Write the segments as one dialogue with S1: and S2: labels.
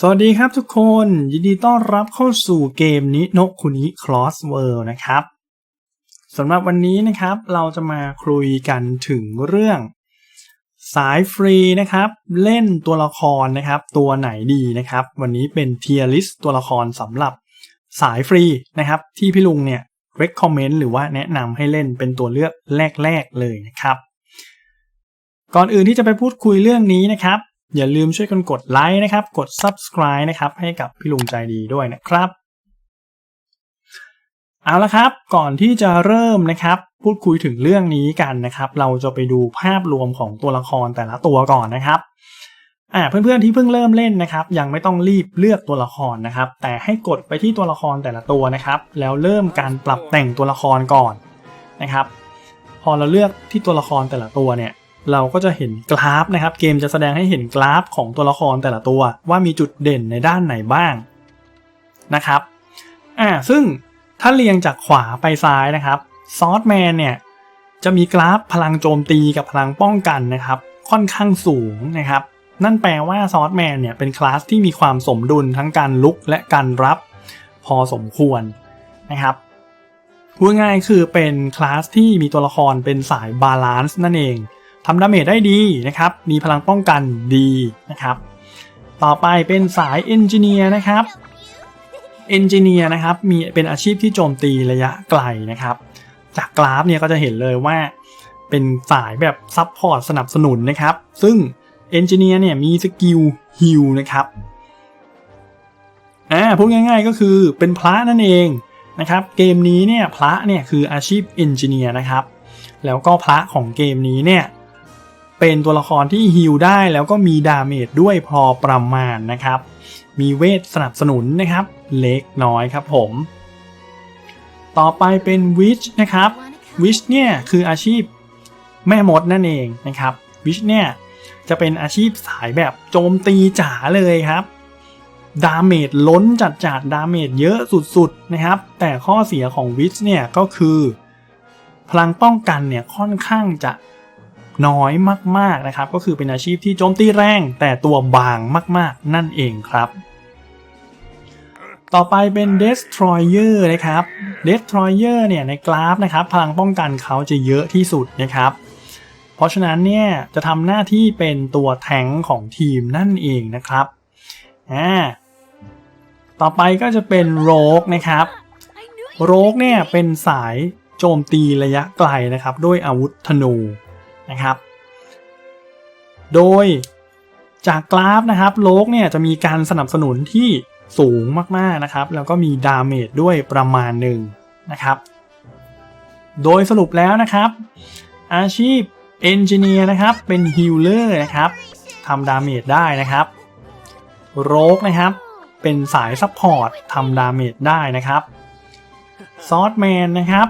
S1: สวัสดีครับทุกคน ยินดีต้อนรับเข้าสู่เกมนิโนคุนิ Cross World นะครับสำหรับวันนี้นะครับเราจะมาคุยกันถึงเรื่อง สายฟรีนะครับ เล่นตัวละครนะครับ ตัวไหนดีนะครับ วันนี้เป็นเทียร์ลิสตัวละครสำหรับสายฟรีนะครับ ที่พี่ลุงเนี่ย recommend หรือว่าแนะนำให้เล่นเป็นตัวเลือกแรก ๆ เลยนะครับ ก่อนอื่นที่จะไปพูดคุยเรื่องนี้นะครับ อย่าลืมช่วยกันกดไลค์นะครับ กด subscribe นะครับ ให้กับพี่ลุงใจดีด้วยนะครับ เอาละครับ ก่อนที่จะเริ่มนะครับ พูดคุยถึงเรื่องนี้กันนะครับ เราจะไปดูภาพรวมของตัวละครแต่ละตัวก่อนนะครับอ่าเพื่อนๆที่เพิ่งเริ่มเล่นนะครับ ยังไม่ต้องรีบเลือกตัวละครนะครับ แต่ให้กดไปที่ตัวละครแต่ละตัวนะครับ แล้วเริ่มการปรับแต่งตัวละครก่อนนะครับ พอเราเลือกที่ตัวละครแต่ละตัวเนี่ย เราก็จะเห็นกราฟนะครับ เกมจะแสดงให้เห็นกราฟของตัวละครแต่ละตัว ว่ามีจุดเด่นในด้านไหนบ้างนะครับ อ่า ซึ่งถ้าเรียงจากขวาไปซ้ายนะครับซอสแมนเนี่ยจะมีกราฟพลังโจมตีกับพลังป้องกันนะครับ ค่อนข้างสูงนะครับ นั่นแปลว่าซอสแมนเนี่ยเป็นคลาสที่มีความสมดุลทั้งการลุกและการรับพอสมควรนะครับพูดง่ายคือเป็นคลาสที่มีตัวละครเป็นสายบาลานซ์นั่นเอง ทำดาเมจได้ดีนะครับ มีพลังป้องกันดีนะครับ ต่อไปเป็นสายเอนจิเนียร์นะครับเอนจิเนียร์นะครับมีเป็นอาชีพที่โจมตีระยะไกลนะครับ จากกราฟเนี่ยก็จะเห็นเลยว่าเป็นสายแบบซับพอร์ตสนับสนุนนะครับ ซึ่งเอนจิเนียร์เนี่ยมีสกิลฮิลนะครับอ่าพูดง่ายๆก็คือเป็นพระนั่นเองนะครับ เกมนี้เนี่ยพระเนี่ยคืออาชีพเอนจิเนียร์นะครับ แล้วก็พระของเกมนี้เนี่ย เป็นตัวละครที่ฮิลได้แล้วก็มีดาเมจด้วยพอประมาณนะครับ มีเวทสนับสนุนนะครับ เล็กน้อยครับผม ต่อไปเป็นวิชนะครับวิชเนี่ยคืออาชีพแม่มดนั่นเองนะครับวิชเนี่ยจะเป็นอาชีพสายแบบโจมตีจ๋าเลยครับ ดาเมจล้นจัดจัดดาเมจเยอะสุดๆนะครับ แต่ข้อเสียของวิชเนี่ยก็คือ พลังป้องกันเนี่ยค่อนข้างจะ น้อยมากๆนะครับ ก็คือเป็นอาชีพที่โจมตีแรงแต่ตัวบางมากๆ นั่นเองครับ ต่อไปเป็น Destroyer นะครับ Destroyer เนี่ยในกราฟนะครับ พลังป้องกันเขาจะเยอะที่สุดนะครับ เพราะฉะนั้นเนี่ยจะทำหน้าที่เป็นตัวแทงของทีมนั่นเองนะครับอ่าต่อไปก็จะเป็นโรกนะครับโรกเนี่ยเป็นสายโจมตีระยะไกลนะครับ ด้วยอาวุธธนู นะครับ โดยจากกราฟนะครับโลกเนี่ยจะมีการสนับสนุนที่สูงมากๆนะครับ แล้วก็มีดาเมจด้วยประมาณหนึ่งนะครับ โดยสรุปแล้วนะครับ อาชีพเอนจิเนียร์นะครับเป็นฮิลเลอร์นะครับทำดาเมจได้นะครับโรกนะครับเป็นสายซัพพอร์ตทำดาเมจได้นะครับซอสแมนนะครับ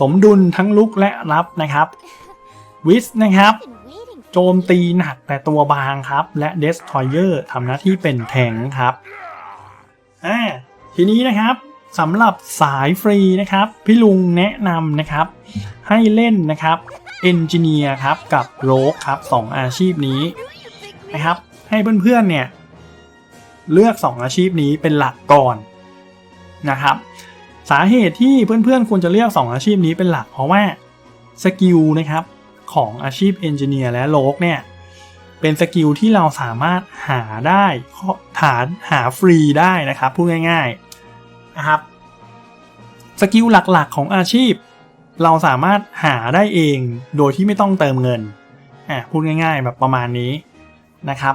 S1: สมดุลทั้งลุกและรับนะครับ วิสนะครับ โจมตีหนักแต่ตัวบางครับ และเดสทอยเออร์ทำหน้าที่เป็นแทงครับอ่าทีนี้นะครับสำหรับสายฟรีนะครับ พี่ลุงแนะนำนะครับ ให้เล่นนะครับเอนจิเนียร์ครับกับโรกครับสองอาชีพนี้นะครับ ให้เพื่อนๆเนี่ยเลือก 2 อาชีพนี้เป็นหลักก่อนนะครับ สาเหตุที่เพื่อนๆควรจะเลือก 2 อาชีพนี้เป็นหลัก เพราะว่าสกิลนะครับ ของอาชีพเอนจิเนียร์และโลกเนี่ยเป็นสกิลที่เราสามารถหาได้ฐานหาฟรีได้นะครับพูดง่ายๆนะครับสกิลหลักๆของอาชีพ เราสามารถหาได้เองโดยที่ไม่ต้องเติมเงินอะพูดง่ายๆ แบบประมาณนี้นะครับ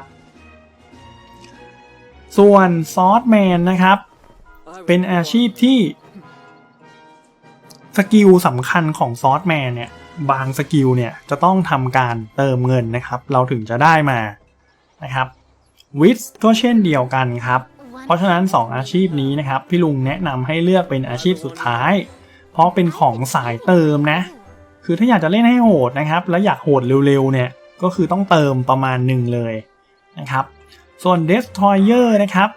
S1: ส่วนซอสแมนนะครับ เป็นอาชีพที่สกิลสำคัญของซอสแมนเนี่ย บางสกิลเนี่ยจะต้องทำการเติมเงินนะครับ เราถึงจะได้มานะครับวิสก็เช่นเดียวกันครับ เพราะฉะนั้น 2 อาชีพนี้นะครับ พี่ลุงแนะนำให้เลือกเป็นอาชีพสุดท้าย เพราะเป็นของสายเติมนะ คือถ้าอยากจะเล่นให้โหดนะครับ แล้วอยากโหดเร็วๆเนี่ยก็คือต้องเติมประมาณหนึ่งเลยนะครับ ส่วน Destroyer นะครับ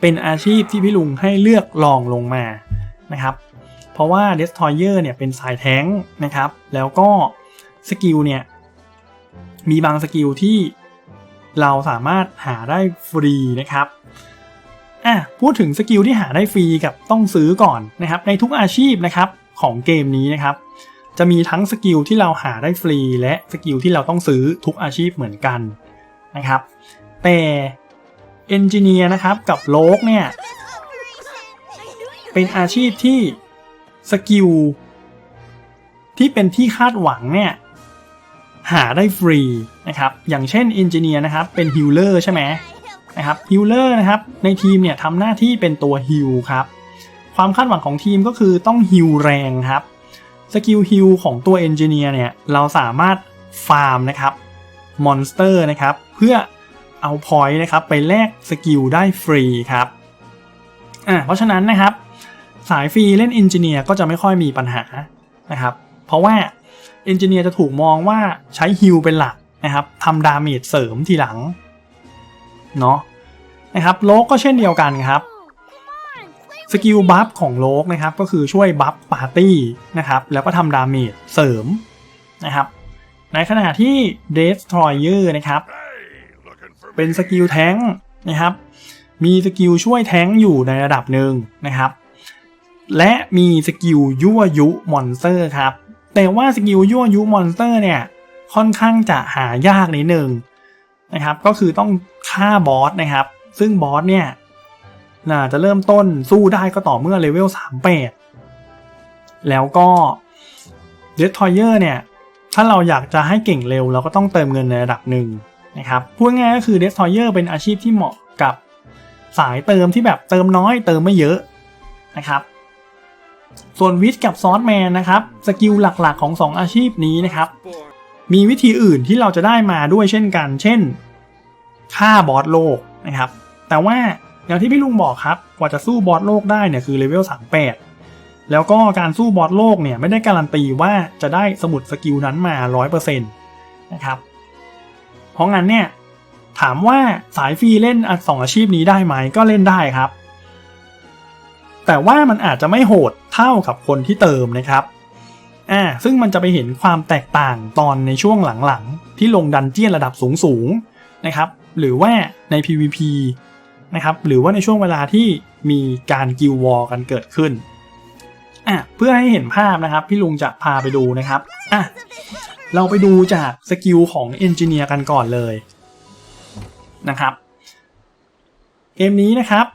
S1: เป็นอาชีพที่พี่ลุงให้เลือกลองลงมานะครับ เพราะว่า Destroyer เนี่ยเป็นสายแท้งนะครับ แล้วก็สกิลเนี่ยมีบางสกิลที่เราสามารถหาได้ฟรีนะครับอะพูดถึงสกิลที่หาได้ฟรีกับต้องซื้อก่อนนะครับ ในทุกอาชีพนะครับของเกมนี้นะครับ จะมีทั้งสกิลที่เราหาได้ฟรี และสกิลที่เราต้องซื้อทุกอาชีพเหมือนกันนะครับ แต่เอนจิเนียร์นะครับกับโลกเนี่ยเป็นอาชีพที่ สกิลที่เป็นที่คาดหวังเนี่ยหาได้ฟรีนะครับ อย่างเช่นเอนจิเนียร์นะครับ เป็นฮิลเลอร์ใช่ไหมนะครับฮิลเลอร์นะครับ ในทีมเนี่ยทำหน้าที่เป็นตัวฮิลครับ ความคาดหวังของทีมก็คือต้องฮิลแรงครับ สกิลฮิลของตัวเอนจิเนียร์เนี่ย เราสามารถฟาร์มนะครับมอนสเตอร์นะครับ เพื่อเอาพอยต์นะครับ ไปแลกสกิลได้ฟรีครับอ่าเพราะฉะนั้นนะครับ สายฟรีเล่นเอนจิเนียร์ก็จะไม่ค่อยมีปัญหานะครับ เพราะว่าเอนจิเนียร์จะถูกมองว่าใช้ฮิลเป็นหลักนะครับทำดาเมจเสริมทีหลังเนาะนะครับโลกก็เช่นเดียวกันครับสกิลบัฟของโลกนะครับก็คือช่วยบัฟปาร์ตี้นะครับแล้วก็ทำดาเมจเสริมนะครับ ในขณะที่ Destroyer นะครับ เป็นสกิลแท้งนะครับ มีสกิลช่วยแท้งอยู่ในระดับหนึ่งนะครับ และมีสกิลยั่วยุมอนสเตอร์ครับ แต่ว่าสกิลยั่วยุมอนสเตอร์เนี่ยค่อนข้างจะหายากนิดหนึ่งนะครับ ก็คือต้องฆ่าบอสนะครับ ซึ่งบอสเนี่ยน่าจะเริ่มต้นสู้ได้ก็ต่อเมื่อเลเวล38แล้วก็เดสทอยเออร์เนี่ย ถ้าเราอยากจะให้เก่งเร็ว เราก็ต้องเติมเงินในระดับหนึ่งนะครับพูดง่ายก็คือเดสทอยเออร์เป็นอาชีพที่เหมาะกับสายเติมที่แบบเติมน้อยเติมไม่เยอะนะครับ ส่วนวิทกับซอสแมนนะครับสกิลหลักๆของ 2 อาชีพนี้นะครับ มีวิธีอื่นที่เราจะได้มาด้วยเช่นกัน เช่นฆ่าบอสโลกนะครับ แต่ว่าอย่างที่พี่ลุงบอกครับกว่าจะสู้บอสโลกได้เนี่ยคือเลเวล38 แล้วก็การสู้บอสโลกเนี่ยไม่ได้การันตีว่าจะได้สมุดสกิลนั้นมา 100%นะครับ เพราะงั้นเนี่ยถามว่าสายฟรีเล่นสองอาชีพนี้ได้ไหมก็เล่นได้ครับ แต่ว่ามันอาจจะไม่โหด เท่ากับคนที่เติมนะครับอ่าซึ่งมันจะไปเห็นความแตกต่างตอนในช่วงหลังๆ ที่ลงดันเจียนระดับสูงๆนะครับ หรือว่าใน PVP นะครับหรือว่าในช่วงเวลาที่มีการกิลวอลกันเกิดขึ้นอะเพื่อให้เห็นภาพนะครับพี่ลุงจะพาไปดูนะครับอะเราไปดูจากสกิลของเอนจิเนียร์กันก่อนเลยนะครับ เกมนี้นะครับ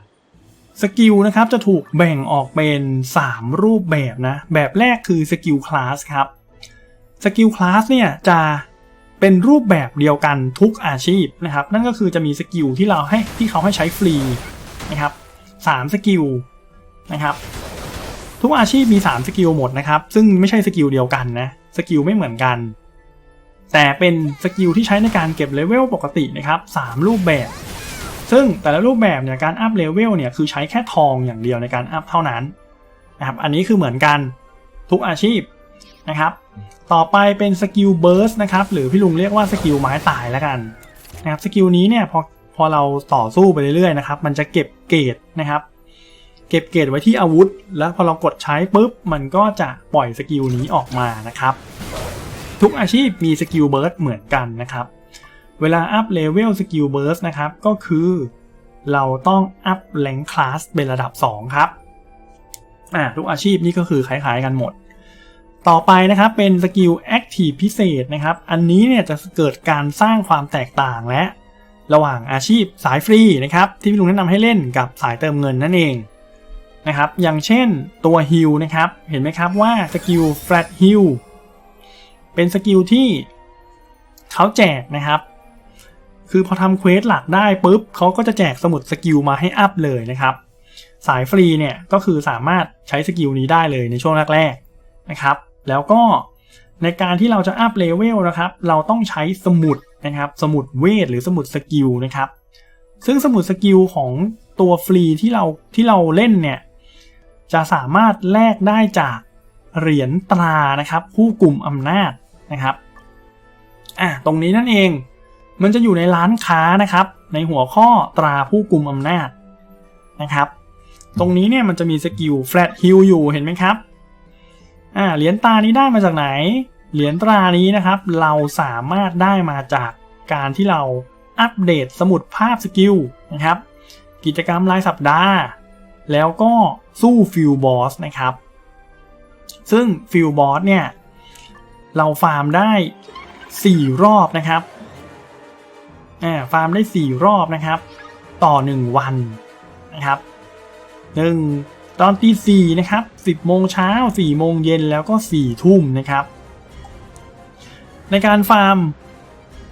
S1: สกิลนะครับจะถูกแบ่งออกเป็น 3 รูปแบบนะ แบบแรกคือสกิลคลาสครับสกิลคลาสเนี่ยจะเป็นรูปแบบเดียวกันทุกอาชีพนะครับ นั่นก็คือจะมีสกิลที่เราให้ที่เขาให้ใช้ฟรีนะครับสามสกิลนะครับ ทุกอาชีพมี 3 สกิลหมดนะครับ ซึ่งไม่ใช่สกิลเดียวกันนะสกิลไม่เหมือนกัน แต่เป็นสกิลที่ใช้ในการเก็บเลเวลปกตินะครับ 3 รูปแบบ ซึ่งแต่ละรูปแบบเนี่ยการอัพเลเวลเนี่ยคือใช้แค่ทองอย่างเดียวในการอัพเท่านั้นนะครับอันนี้คือเหมือนกันทุกอาชีพนะครับ ต่อไปเป็นสกิลเบิร์สนะครับหรือพี่ลุงเรียกว่าสกิลไม้ตายแล้วกันนะครับสกิลนี้เนี่ยพอพอเราต่อสู้ไปเรื่อยๆนะครับมันจะเก็บเกรดนะครับ เก็บเกรดไว้ที่อาวุธ แล้วพอเรากดใช้ปุ๊บมันก็จะปล่อยสกิลนี้ออกมานะครับ ทุกอาชีพมีสกิลเบิร์สเหมือนกันนะครับ เวลาอัพเลเวลสกิลเบิร์สนะครับก็คือเราต้องอัพแรงคลาสเป็นระดับ 2 ครับอ่าทุกอาชีพนี่ก็คือคล้ายๆกันหมด ต่อไปนะครับเป็นสกิลแอคทีฟพิเศษนะครับ อันนี้เนี่ยจะเกิดการสร้างความแตกต่างและ ระหว่างอาชีพสายฟรีนะครับที่พี่ลุงแนะนำให้เล่นกับสายเติมเงินนั่นเองนะครับอย่างเช่นตัวฮิลนะครับเห็นไหมครับว่าสกิล flat heal เป็นสกิลที่เขาแจกนะครับ คือพอทำเควสหลักได้ปุ๊บเขาก็จะแจกสมุดสกิลมาให้อัพเลยนะครับ สายฟรีเนี่ยก็คือสามารถใช้สกิลนี้ได้เลยในช่วงแรกๆนะครับ แล้วก็ในการที่เราจะอัพเลเวลนะครับ เราต้องใช้สมุดนะครับ สมุดเวทหรือสมุดสกิลนะครับ ซึ่งสมุดสกิลของตัวฟรีที่เราที่เราเล่นเนี่ยจะสามารถแลกได้จากเหรียญตรานะครับ ผู้กลุ่มอำนาจนะครับอะตรงนี้นั่นเอง มันจะอยู่ในร้านค้านะครับ ในหัวข้อตราผู้กลุ่มอำนาจนะครับ ตรงนี้เนี่ยมันจะมีสกิล flat heal อยู่เห็นไหมครับอ่าเหรียญตรานี้ได้มาจากไหน เหรียญตรานี้นะครับ เราสามารถได้มาจากการที่เราอัปเดตสมุดภาพสกิลนะครับ กิจกรรมรายสัปดาห์ แล้วก็สู้ฟิลบอสนะครับ ซึ่งฟิลบอสเนี่ย เราฟาร์มได้ 4 รอบนะครับ อ่าฟาร์มได้ 4 รอบนะครับ ต่อ 1 วันนะครับหนึ่งตอนตีสี่นะครับ10โมงเช้า4โมงเย็นแล้วก็4ทุ่มนะครับ ในการฟาร์ม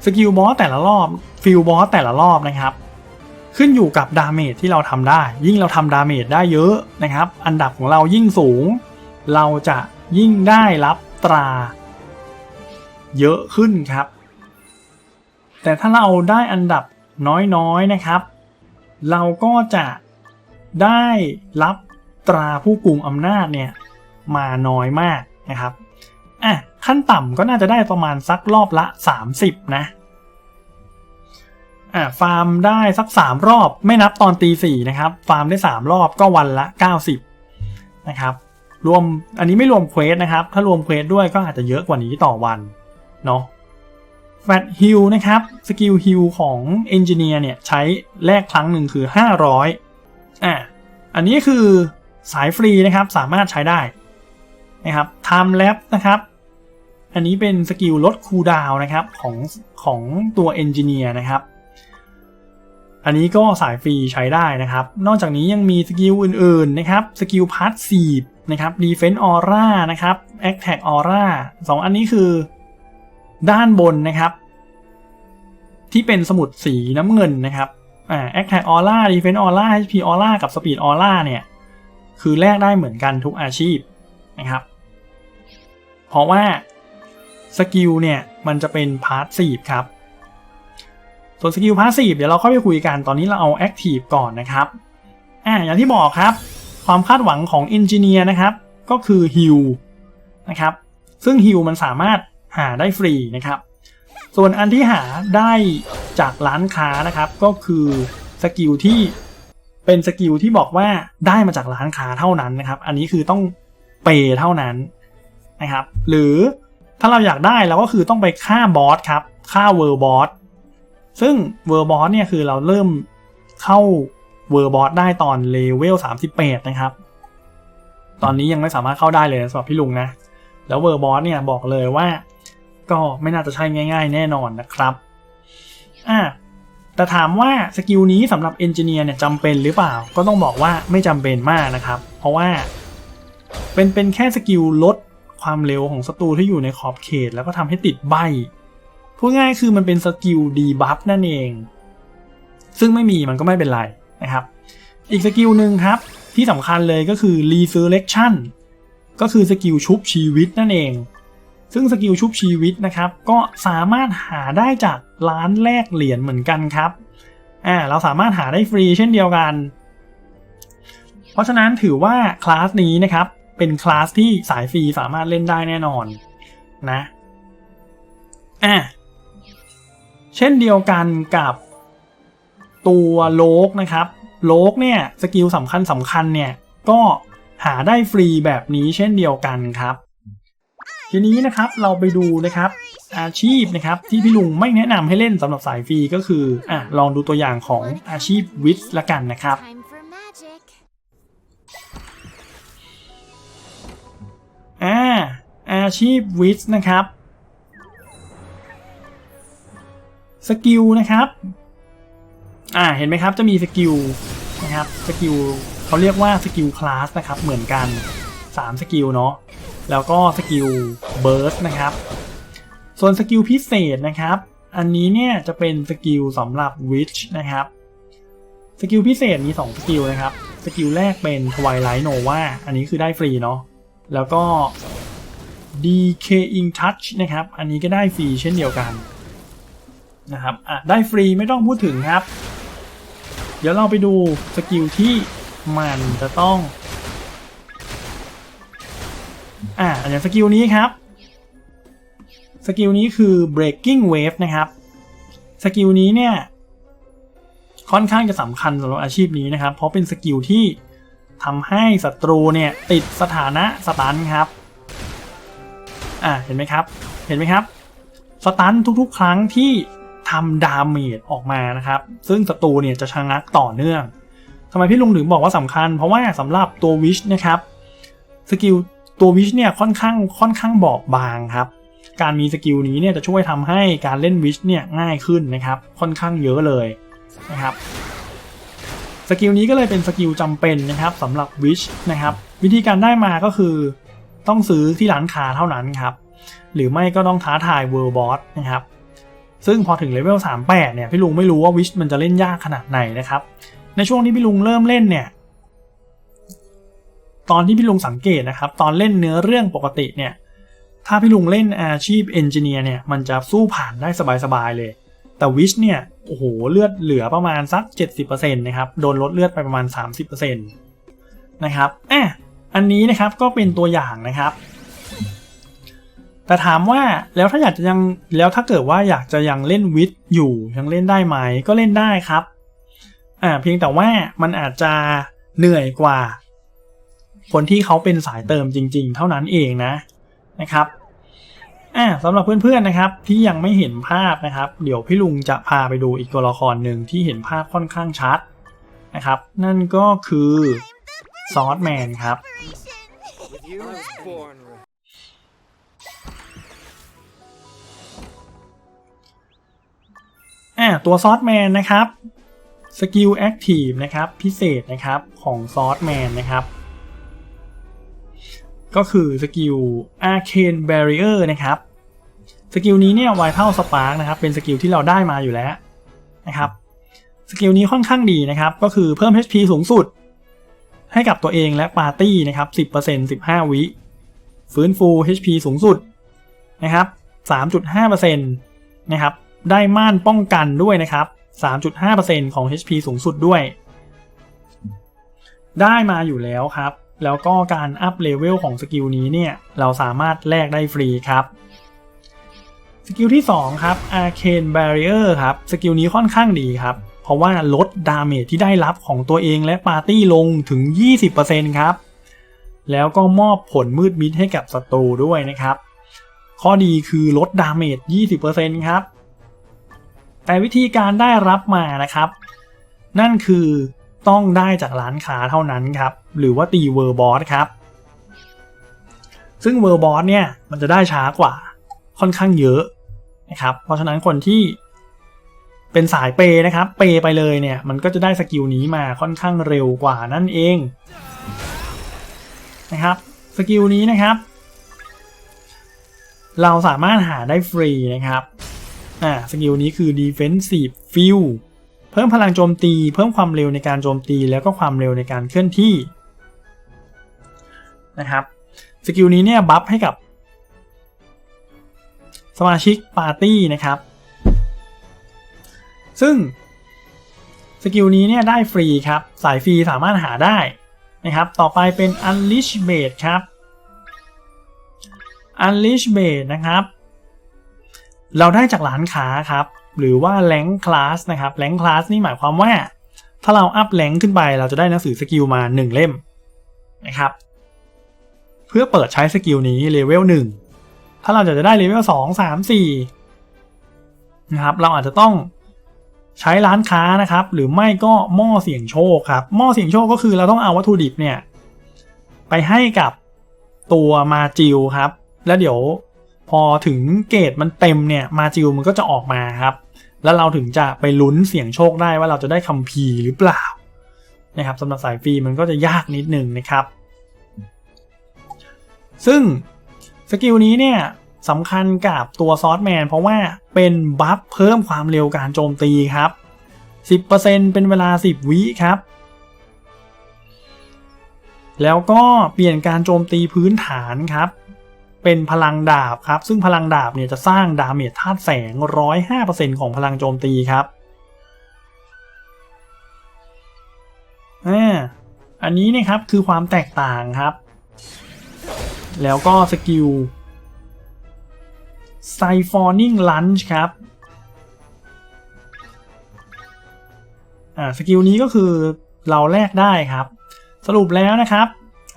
S1: สกิลบอสแต่ละรอบฟิลบอสแต่ละรอบนะครับ ขึ้นอยู่กับดาเมจที่เราทำได้ ยิ่งเราทำดาเมจได้เยอะนะครับ อันดับของเรายิ่งสูง เราจะยิ่งได้รับตรา เยอะขึ้นครับ แต่ถ้าเราได้อันดับน้อยๆนะครับ เราก็จะได้รับตราผู้กุมอำนาจเนี่ยมาน้อยมากนะครับอะขั้นต่ำก็น่าจะได้ประมาณสักรอบละ 30 นะอะฟาร์มได้สัก 3 รอบไม่นับตอนตีสี่นะครับ ฟาร์มได้ 3 รอบก็วันละ 90 นะครับ รวมอันนี้ไม่รวมเควสนะครับ ถ้ารวมเควสด้วยก็อาจจะเยอะกว่านี้ต่อวันเนาะ แฟตฮิลนะครับสกิลฮิลของเอนจิเนียร์เนี่ยใช้แลกครั้งหนึ่งคือ 500อะอันนี้คือสายฟรีนะครับสามารถใช้ได้นะครับ Time Lapse นะครับอันนี้เป็นสกิลลดคูลดาวนะครับของของตัวเอนจิเนียร์นะครับอันนี้ก็สายฟรีใช้ได้นะครับ นอกจากนี้ยังมีสกิลอื่นๆนะครับสกิลพาร์ทซีบนะครับ Defense Aura นะครับ Attack Aura สองอันนี้คือ ด้านบนนะครับ ที่เป็นสมุดสีน้ำเงินนะครับอ่า Attack Aura Defense Aura HP Aura กับ Speed Aura เนี่ย คือแลกได้เหมือนกันทุกอาชีพนะครับ เพราะว่าสกิลเนี่ย มันจะเป็นพาร์ทซีครับ ส่วนสกิลพาร์ทสีเดี๋ยวเราเข้าไปคุยกันตอนนี้เราเอาแอคทีฟก่อนนะครับอ่าอย่างที่บอกครับ ความคาดหวังของเอนจิเนียร์นะครับ ก็คือฮิลนะครับ ซึ่งฮิลมันสามารถ หาได้ฟรีนะครับ ส่วนอันที่หาได้จากร้านค้านะครับก็คือสกิลที่เป็นสกิลที่บอกว่าได้มาจากร้านค้าเท่านั้นนะครับ อันนี้คือต้องเปย์เท่านั้นนะครับ หรือถ้าเราอยากได้เราก็คือต้องไปฆ่าบอสครับฆ่าเวอร์บอสซึ่งเวอร์บอสเนี่ยคือเราเริ่มเข้าเวอร์บอสได้ตอนเลเวล38นะครับ ตอนนี้ยังไม่สามารถเข้าได้เลยสำหรับพี่ลุงนะ แล้วเวอร์บอสเนี่ยบอกเลยว่า ก็ไม่น่าจะใช่ง่าย ๆ แน่นอนนะครับอะแต่ถามว่าสกิลนี้สำหรับเอนจิเนียร์เนี่ยจำเป็นหรือเปล่า ก็ต้องบอกว่าไม่จำเป็นมากนะครับ เพราะว่าเป็นเป็นแค่สกิลลดความเร็วของศัตรูที่อยู่ในขอบเขต แล้วก็ทำให้ติดใบพูดง่ายคือมันเป็นสกิลดีบัฟนั่นเอง ซึ่งไม่มีมันก็ไม่เป็นไรนะครับ อีกสกิลหนึ่งครับ ที่สำคัญเลยก็คือ resurrection ก็คือสกิลชุบชีวิตนั่นเอง ซึ่งสกิลชุบชีวิตนะครับ ก็สามารถหาได้จากร้านแลกเหรียญเหมือนกันครับอ่าเราสามารถหาได้ฟรีเช่นเดียวกัน เพราะฉะนั้นถือว่าคลาสนี้นะครับ เป็นคลาสที่สายฟรีสามารถเล่นได้แน่นอนนะอะเช่นเดียวกันกับตัวโลกนะครับโลกเนี่ยสกิลสำคัญสำคัญเนี่ยก็หาได้ฟรีแบบนี้เช่นเดียวกันครับ ทีนี้นะครับเราไปดูนะครับอาชีพนะครับที่พี่ลุงไม่แนะนำให้เล่นสำหรับสายฟรีก็คืออะลองดูตัวอย่างของอาชีพวิทย์ละกันนะครับ
S2: Time for magic.
S1: อ่าอาชีพวิทย์นะครับสกิลนะครับอ่าเห็นไหมครับจะมีสกิลนะครับสกิลเขาเรียกว่าสกิลคลาสนะครับเหมือนกัน 3 สกิลเนาะ แล้วก็สกิลเบิร์สนะครับ ส่วนสกิลพิเศษนะครับ อันนี้เนี่ยจะเป็นสกิลสำหรับวิชนะครับ สกิลพิเศษมี 2 สกิลนะครับ สกิลแรกเป็น Twilight Nova อันนี้คือได้ฟรีเนาะ แล้วก็ Decaying Touch นะครับ อันนี้ก็ได้ฟรีเช่นเดียวกันนะครับ อะ ได้ฟรีไม่ต้องพูดถึงครับ เดี๋ยวเราไปดูสกิลที่มันจะต้อง อะอย่างสกิลนี้ครับสกิลนี้คือ breaking wave นะครับสกิลนี้เนี่ยค่อนข้างจะสำคัญสำหรับอาชีพนี้นะครับ เพราะเป็นสกิลที่ทำให้ศัตรูเนี่ยติดสถานะสตันครับอ่าเห็นไหมครับ เห็นไหมครับสตันทุกๆ ครั้งที่ทำดาเมจออกมานะครับ ซึ่งศัตรูเนี่ยจะชะงักต่อเนื่องทำไมพี่ลุงถึงบอกว่าสำคัญ เพราะว่าสำหรับตัววิชนะครับสกิล ตัววิชเนี่ยค่อนข้างค่อนข้างบอบบางครับการมีสกิลนี้เนี่ยจะช่วยทำให้การเล่นวิชเนี่ยง่ายขึ้นนะครับค่อนข้างเยอะเลยนะครับสกิลนี้ก็เลยเป็นสกิลจำเป็นนะครับสำหรับวิชนะครับวิธีการได้มาก็คือ ต้องซื้อที่ร้านค้าเท่านั้นครับหรือไม่ก็ต้องท้าทายเวิร์บอสนะครับซึ่งพอถึงเลเวล38เนี่ยพี่ลุงไม่รู้ว่าวิชมันจะเล่นยากขนาดไหนนะครับในช่วงที่พี่ลุงเริ่มเล่นเนี่ย ตอนที่พี่ลุงสังเกตนะครับ ตอนเล่นเนื้อเรื่องปกติเนี่ย ถ้าพี่ลุงเล่นอาชีพเอนจิเนียร์เนี่ย มันจะสู้ผ่านได้สบายๆเลย แต่วิชเนี่ย โอ้โห เลือดเหลือประมาณสัก 70%นะครับ โดนลดเลือดไปประมาณ 30%นะครับอะอันนี้นะครับก็เป็นตัวอย่างนะครับ แต่ถามว่าแล้วถ้าอยากจะยังแล้วถ้าเกิดว่าอยากจะยังเล่นวิทย์อยู่ยังเล่นได้ไหมก็เล่นได้ครับอ่าเพียงแต่ว่ามันอาจจะเหนื่อยกว่า คนที่เขาเป็นสายเติมจริง ๆ เท่านั้นเองนะนะครับอ่าสำหรับเพื่อนๆนะครับที่ยังไม่เห็นภาพนะครับ เดี๋ยวพี่ลุงจะพาไปดูอีกตัวละครหนึ่งที่เห็นภาพค่อนข้างชัดนะครับ นั่นก็คือซอสแมนครับอ่าตัวซอสแมนนะครับสกิลแอคทีฟนะครับพิเศษนะครับของซอสแมนนะครับ ก็คือสกิล Arcane Barrier นะครับสกิลนี้เนี่ยไวเท่าสปาร์กนะครับเป็นสกิลที่เราได้มาอยู่แล้วนะครับสกิลนี้ค่อนข้างดีนะครับ ก็คือเพิ่ม HP สูงสุด ให้กับตัวเองและปาร์ตี้นะครับ 10% 15 วิ ฟื้นฟู HP สูงสุดนะครับ 3.5%นะครับ ได้ม่านป้องกันด้วยนะครับ 3.5%ของ HP สูงสุดด้วย ได้มาอยู่แล้วครับ แล้วก็การอัพเลเวลของสกิลนี้เนี่ย เราสามารถแลกได้ฟรีครับสกิลที่ 2 ครับ Arcane Barrier ครับ สกิลนี้ค่อนข้างดีครับ เพราะว่าลดดาเมจที่ได้รับของตัวเองและปาร์ตี้ลงถึง 20%ครับ แล้วก็มอบผลมืดมิดให้กับศัตรูด้วยนะครับ ข้อดีคือลดดาเมจ 20%ครับ แต่วิธีการได้รับมานะครับ นั่นคือ ต้องได้จากร้านค้าเท่านั้นครับ หรือว่าตีเวอร์บอสครับ ซึ่งเวอร์บอสเนี่ยมันจะได้ช้ากว่าค่อนข้างเยอะนะครับ เพราะฉะนั้นคนที่เป็นสายเปย์นะครับ เปย์ไปเลยเนี่ยมันก็จะได้สกิลนี้มาค่อนข้างเร็วกว่านั่นเองนะครับสกิลนี้นะครับ เราสามารถหาได้ฟรีนะครับอ่าสกิลนี้คือ defensive field พิ่มพลังโจมตี เพิ่มความเร็วในการโจมตี แล้วก็ความเร็วในการเคลื่อนที่นะครับสกิลนี้เนี่ยบัฟให้กับ สมาชิกปาร์ตี้นะครับ ซึ่งสกิลนี้เนี่ยได้ฟรีครับ สายฟรีสามารถหาได้นะครับ ต่อไปเป็น unleash b a t ครับ unleash b a t นะครับ เราได้จากร้านค้าครับ หรือว่า rank class นะครับ rank class นี่หมายความว่า ถ้าเราอัพ rank ขึ้นไปเราจะได้หนังสือสกิลมา 1 เล่มนะครับ เพื่อเปิดใช้สกิลนี้เลเวล1ถ้าเราจะได้เลเวล2 3 4นะครับเราอาจจะต้องใช้ร้านค้านะครับ หรือไม่ก็หม้อเสี่ยงโชคครับหม้อเสี่ยงโชคก็คือเราต้องเอาวัตถุดิบเนี่ยไปให้กับตัวมาจิลครับ แล้วเดี๋ยวพอถึงเกรดมันเต็มเนี่ย มาจิลมันก็จะออกมาครับ แล้วเราถึงจะไปลุ้นเสี่ยงโชคได้ว่าเราจะได้คัมภีร์หรือเปล่านะครับสำหรับสายฟรีมันก็จะยากนิดนึงนะครับ ซึ่งสกิลนี้เนี่ยสำคัญกับตัวซอสแมนเพราะว่าเป็นบัฟเพิ่มความเร็วการโจมตีครับ 10%เป็นเวลา 10 วิครับ แล้วก็เปลี่ยนการโจมตีพื้นฐานครับ เป็นพลังดาบครับ ซึ่งพลังดาบเนี่ยจะสร้างดาเมจธาตุแสง 105%ของพลังโจมตีครับอ่าอันนี้นะครับคือความแตกต่างครับ แล้วก็สกิลไซฟอร์นิ่งลันช์ครับอ่าสกิลนี้ก็คือเราแลกได้ครับ สรุปแล้วนะครับ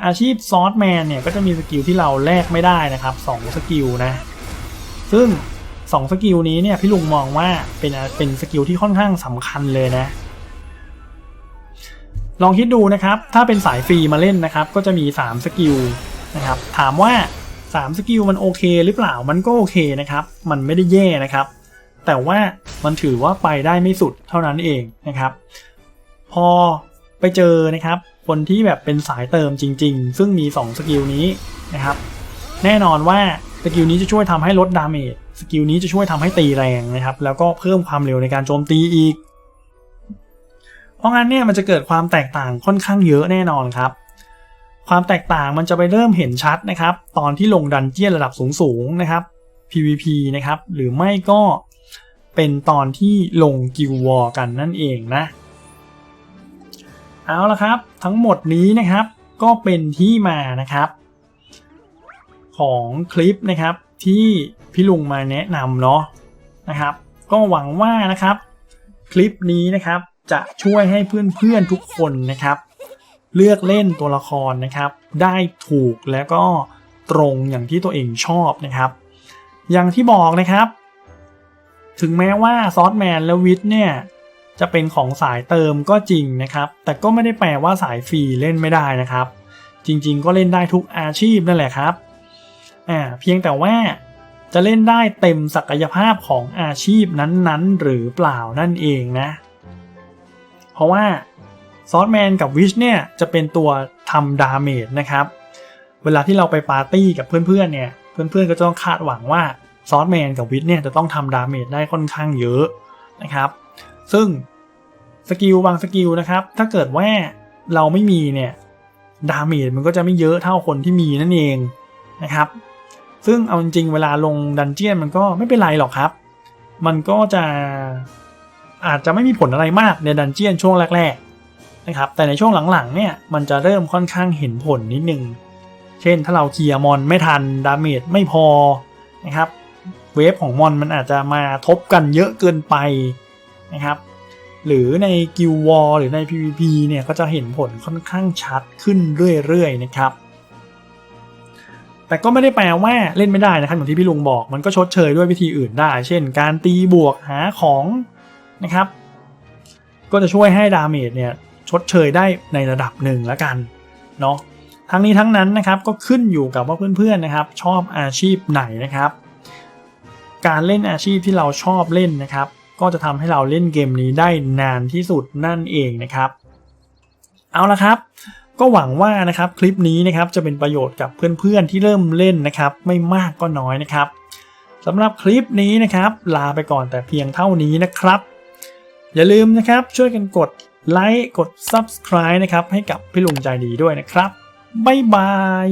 S1: อาชีพซอสแมนเนี่ยก็จะมีสกิลที่เราแลกไม่ได้นะครับ2สกิลนะ ซึ่งสองสกิลนี้เนี่ยพี่ลุงมองว่าเป็นเป็นสกิลที่ค่อนข้างสำคัญเลยนะ ลองคิดดูนะครับ ถ้าเป็นสายฟรีมาเล่นนะครับ ก็จะมี 3 สกิลนะครับ ถามว่า 3 สกิลมันโอเคหรือเปล่ามันก็โอเคนะครับ มันไม่ได้แย่นะครับ แต่ว่ามันถือว่าไปได้ไม่สุดเท่านั้นเองนะครับ พอ ไปเจอนะครับ คนที่แบบเป็นสายเติมจริง ๆ ซึ่งมี 2 สกิลนี้นะครับ แน่นอนว่าสกิลนี้จะช่วยทำให้ลดดาเมจสกิลนี้จะช่วยทำให้ตีแรงนะครับ แล้วก็เพิ่มความเร็วในการโจมตีอีก เพราะงั้นเนี่ยมันจะเกิดความแตกต่างค่อนข้างเยอะแน่นอนครับ ความแตกต่างมันจะไปเริ่มเห็นชัดนะครับ ตอนที่ลงดันเจียนระดับสูงๆนะครับ PVP นะครับ หรือไม่ก็เป็นตอนที่ลงกิลวอกันนั่นเองนะ เอาละครับ ทั้งหมดนี้นะครับก็เป็นที่มานะครับ ของคลิปนะครับที่พี่ลุงมาแนะนำเนาะนะครับ ก็หวังว่านะครับ คลิปนี้นะครับจะช่วยให้เพื่อนๆทุกคนนะครับ เลือกเล่นตัวละครนะครับ ได้ถูกแล้วก็ตรงอย่างที่ตัวเองชอบนะครับ อย่างที่บอกนะครับ ถึงแม้ว่าซอสแมนและวิทเนี่ย จะเป็นของสายเติมก็จริงนะครับ แต่ก็ไม่ได้แปลว่าสายฟรีเล่นไม่ได้นะครับ จริงๆ ก็เล่นได้ทุกอาชีพนั่นแหละครับอ่าเพียงแต่ว่าจะเล่นได้เต็มศักยภาพของอาชีพนั้นๆ หรือเปล่านั่นเองนะ เพราะว่าซอสแมนกับวิชเนี่ยจะเป็นตัวทำดาเมจนะครับ เวลาที่เราไปปาร์ตี้กับเพื่อนๆเนี่ย เพื่อนๆก็จะต้องคาดหวังว่าซอสแมนกับวิชเนี่ยจะต้องทำดาเมจได้ค่อนข้างเยอะนะครับ ซึ่งสกิลบางสกิลนะครับ ถ้าเกิดว่าเราไม่มีเนี่ยดาเมจมันก็จะไม่เยอะเท่าคนที่มีนั่นเองนะครับ ซึ่งเอาจริงเวลาลงดันเจียนมันก็ไม่เป็นไรหรอกครับ มันก็จะอาจจะไม่มีผลอะไรมากในดันเจียนช่วงแรกๆนะครับ แต่ในช่วงหลังๆเนี่ยมันจะเริ่มค่อนข้างเห็นผลนิดนึง เช่นถ้าเราเคลียร์มอนไม่ทันดาเมจไม่พอนะครับ เวฟของมอนมันอาจจะมาทบกันเยอะเกินไป นะครับ หรือในกิลวอลหรือใน PVP เนี่ยก็จะเห็นผลค่อนข้างชัดขึ้นเรื่อยๆนะครับ แต่ก็ไม่ได้แปลว่าเล่นไม่ได้นะครับอย่างที่พี่ลุงบอกมันก็ชดเชยด้วยวิธีอื่นได้ เช่น การตีบวกหาของนะครับ ก็จะช่วยให้ดาเมจเนี่ยชดเชยได้ในระดับหนึ่งแล้วกันเนาะทั้งนี้ทั้งนั้นนะครับก็ขึ้นอยู่กับว่าเพื่อนๆนะครับ ชอบอาชีพไหนนะครับ การเล่นอาชีพที่เราชอบเล่นนะครับ ก็จะทำให้เราเล่นเกมนี้ได้นานที่สุดนั่นเองนะครับ เอาละครับ ก็หวังว่านะครับคลิปนี้นะครับจะเป็นประโยชน์กับเพื่อนๆที่เริ่มเล่นนะครับไม่มากก็น้อยนะครับสำหรับคลิปนี้นะครับลาไปก่อนแต่เพียงเท่านี้นะครับ อย่าลืมนะครับช่วยกันกดไลค์กด Subscribe นะครับให้กับพี่ลุงใจดีด้วยนะครับบ๊ายบาย